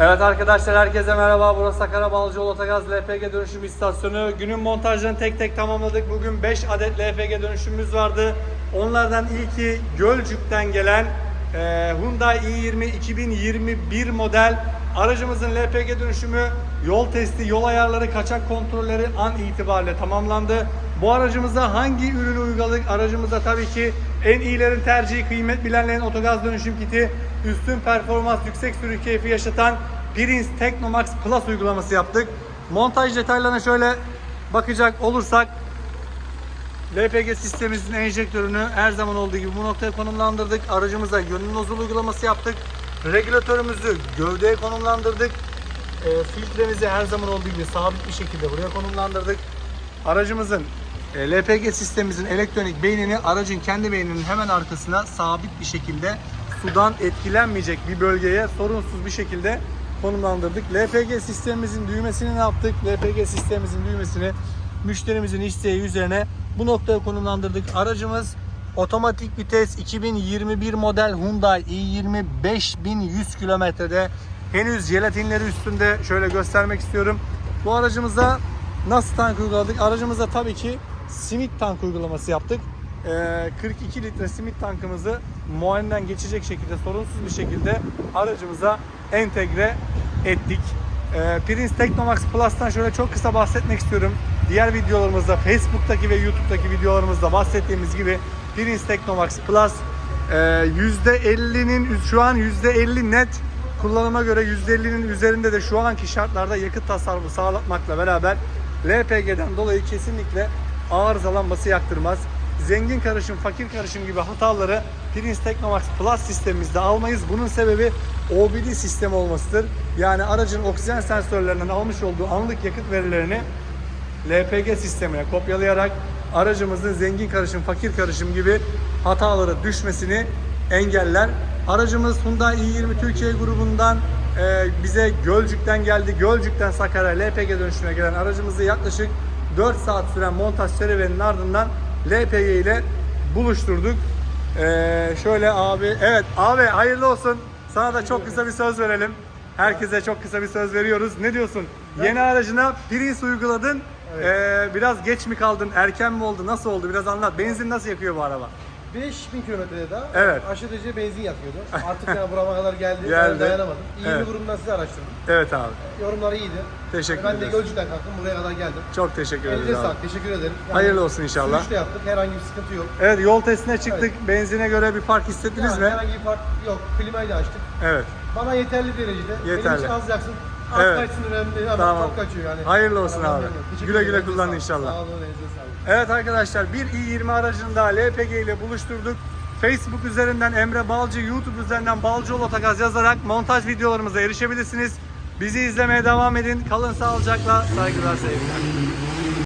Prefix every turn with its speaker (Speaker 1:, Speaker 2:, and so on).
Speaker 1: Evet arkadaşlar herkese merhaba. Burası Sakarya Balcıoğlu Otogaz LPG dönüşüm istasyonu. Günün montajlarını tek tek tamamladık. Bugün 5 adet LPG dönüşümümüz vardı. Onlardan ilki Gölcük'ten gelen e, Hyundai i20 2021 model. Aracımızın LPG dönüşümü yol testi, yol ayarları, kaçak kontrolleri an itibariyle tamamlandı. Bu aracımıza hangi ürünü uyguladık? Aracımızda tabii ki en iyilerin tercihi, kıymet bilenlerin otogaz dönüşüm kiti, üstün performans, yüksek sürüş keyfi yaşatan Prince Technomax Plus uygulaması yaptık. Montaj detaylarına şöyle bakacak olursak LPG sistemimizin enjektörünü her zaman olduğu gibi bu noktaya konumlandırdık. Aracımıza yönlü nozul uygulaması yaptık. Regülatörümüzü gövdeye konumlandırdık. E, filtremizi her zaman olduğu gibi sabit bir şekilde buraya konumlandırdık. Aracımızın LPG sistemimizin elektronik beynini aracın kendi beyninin hemen arkasına sabit bir şekilde sudan etkilenmeyecek bir bölgeye sorunsuz bir şekilde konumlandırdık. LPG sistemimizin düğmesini ne yaptık? LPG sistemimizin düğmesini müşterimizin isteği üzerine bu noktaya konumlandırdık. Aracımız otomatik vites 2021 model Hyundai i20 5100 kilometrede henüz jelatinleri üstünde şöyle göstermek istiyorum. Bu aracımıza nasıl tank uyguladık? Aracımıza tabii ki simit tank uygulaması yaptık. Ee, 42 litre simit tankımızı muayeneden geçecek şekilde sorunsuz bir şekilde aracımıza entegre ettik. Ee, Prince Technomax Plus'tan şöyle çok kısa bahsetmek istiyorum. Diğer videolarımızda Facebook'taki ve YouTube'daki videolarımızda bahsettiğimiz gibi Prince Technomax Plus e, %50'nin şu an %50 net kullanıma göre %50'nin üzerinde de şu anki şartlarda yakıt tasarrufu sağlatmakla beraber LPG'den dolayı kesinlikle arızalanması yaktırmaz. Zengin karışım, fakir karışım gibi hataları Prince Technomax Plus sistemimizde almayız. Bunun sebebi OBD sistemi olmasıdır. Yani aracın oksijen sensörlerinden almış olduğu anlık yakıt verilerini LPG sistemine kopyalayarak aracımızın zengin karışım, fakir karışım gibi hatalara düşmesini engeller. Aracımız Hyundai i20 Türkiye grubundan e, bize Gölcük'ten geldi. Gölcük'ten Sakarya LPG dönüşüne gelen aracımızı yaklaşık 4 saat süren montaj serüveninin ardından LPG ile buluşturduk. E, şöyle abi, evet abi hayırlı olsun. Sana da çok kısa bir söz verelim. Herkese çok kısa bir söz veriyoruz. Ne diyorsun? Yeni aracına Prince uyguladın. Ee, biraz geç mi kaldın? Erken mi oldu? Nasıl oldu? Biraz anlat. Benzin nasıl yakıyor bu araba?
Speaker 2: 5000 kilometrede daha
Speaker 1: Evet.
Speaker 2: aşırı derece benzin yakıyordu. Artık yani burama kadar geldi.
Speaker 1: Geldi.
Speaker 2: Ben dayanamadım. İyi
Speaker 1: Evet.
Speaker 2: bir grubundan sizi araştırdım.
Speaker 1: Evet abi.
Speaker 2: Yorumları iyiydi.
Speaker 1: Teşekkür
Speaker 2: Ben de
Speaker 1: ederiz.
Speaker 2: Gölcük'ten kalktım buraya kadar geldim.
Speaker 1: Çok teşekkür
Speaker 2: Elinize
Speaker 1: ederiz abi.
Speaker 2: sağlık. Teşekkür ederim.
Speaker 1: Hayırlı olsun inşallah.
Speaker 2: Sürüş de yaptık. Herhangi bir sıkıntı yok.
Speaker 1: Evet yol testine çıktık. Benzine göre bir fark hissettiniz
Speaker 2: Yani
Speaker 1: mi?
Speaker 2: herhangi bir fark yok. Klimayı da açtık.
Speaker 1: Evet.
Speaker 2: Bana yeterli derecede.
Speaker 1: Yeterli.
Speaker 2: Benim için az yaksın. Az
Speaker 1: Evet.
Speaker 2: kaçsın önemli değil ama
Speaker 1: Tamam.
Speaker 2: çok kaçıyor yani.
Speaker 1: Hayırlı olsun
Speaker 2: Arabadan
Speaker 1: abi. Güle güle kullan inşallah.
Speaker 2: Sağ olun. Sağlık.
Speaker 1: Evet arkadaşlar bir i20 aracını daha LPG ile buluşturduk. Facebook üzerinden Emre Balcı, YouTube üzerinden Balcıoğlu Otogaz yazarak montaj videolarımıza erişebilirsiniz. Bizi izlemeye devam edin. Kalın sağlıcakla. Saygılar sevgiler.